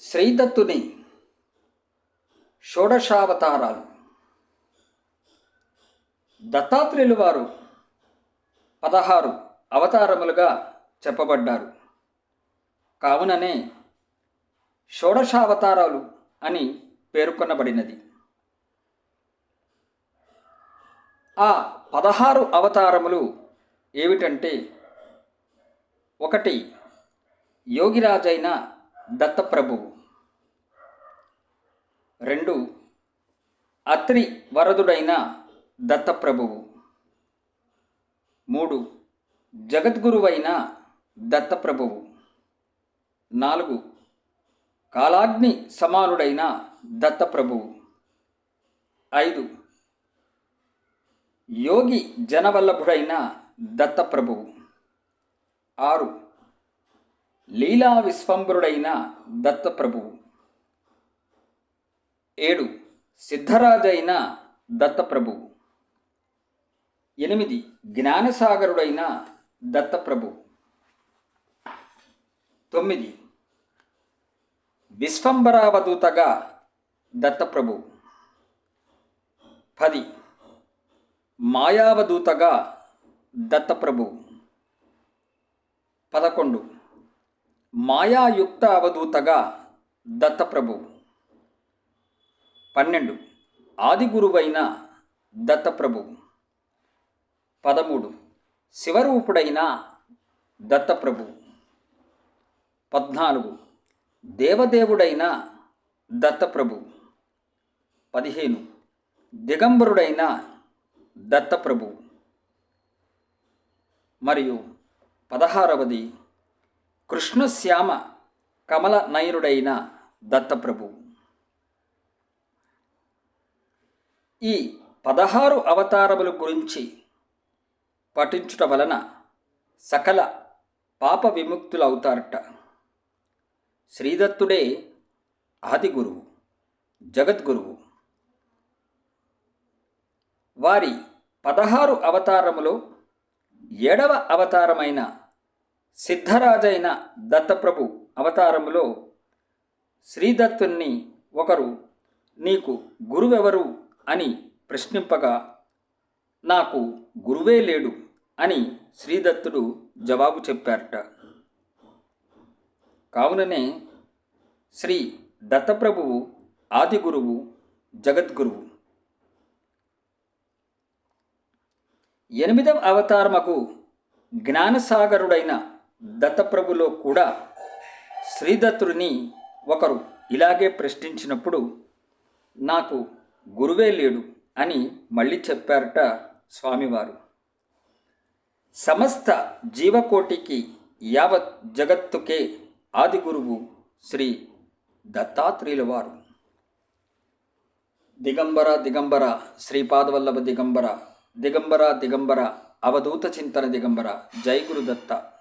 శ్రీదత్తుని షోడశావతారాలు. దత్తాత్రేయులు వారు పదహారు అవతారములుగా చెప్పబడ్డారు. కావుననే షోడశావతారాలు అని పేర్కొనబడినది. ఆ పదహారు అవతారములు ఏమిటంటే ఒకటి యోగిరాజైన దత్తప్రభువు. రెండు అత్రి వరదుడైన దత్తప్రభువు. మూడు జగద్గురువైన దత్తప్రభువు. నాలుగు కాలాగ్ని సమానుడైన దత్తప్రభువు. ఐదు యోగి జనవల్లభుడైన దత్తప్రభువు. ఆరు లీలా విశ్వంబరుడైన దత్తప్రభువు. ఏడు సిద్ధరాజైన దత్తప్రభువు. ఎనిమిది జ్ఞానసాగరుడైన దత్తప్రభు తొమ్మిది విశ్వంబరావధూతగా దత్తప్రభు పది మాయావధూతగా దత్తప్రభు పదకొండు మాయాయుక్త అవధూతగా దత్తప్రభువు పన్నెండు. ఆదిగురువైన దత్తప్రభువు పదమూడు. శివరూపుడైన దత్తప్రభువు పద్నాలుగు. దేవదేవుడైన దత్తప్రభువు పదిహేను. దిగంబరుడైన దత్తప్రభువు మరియు పదహారవది కృష్ణశ్యామ కమల నయనుడైన దత్తప్రభువు ఈ పదహారు అవతారముల గురించి పఠించుట వలన సకల పాప విముక్తులవుతారట శ్రీదత్తుడే ఆది గురువు జగద్గురువు వారి పదహారు అవతారములో ఏడవ అవతారమైన సిద్ధరాజైన దత్తప్రభు అవతారములో శ్రీదత్తుణ్ణి ఒకరు నీకు గురువెవరు అని ప్రశ్నింపగా నాకు గురువే లేడు అని శ్రీదత్తుడు జవాబు చెప్పారట. కావుననే శ్రీ దత్తప్రభువు ఆది గురువు జగద్గురువు. ఎనిమిదవ అవతారమకు జ్ఞానసాగరుడైన దత్తప్రభులో కూడా శ్రీదత్తుడిని ఒకరు ఇలాగే ప్రశ్నించినప్పుడు నాకు గురువే లేడు అని మళ్ళీ చెప్పారట స్వామివారు. సమస్త జీవకోటికి యావత్ జగత్తుకే ఆది గురువు శ్రీ దత్తాత్రేయుల వారు. దిగంబర దిగంబర శ్రీపాదవల్లభ దిగంబర దిగంబర దిగంబర అవధూత చింతన దిగంబర జై గురుదత్త.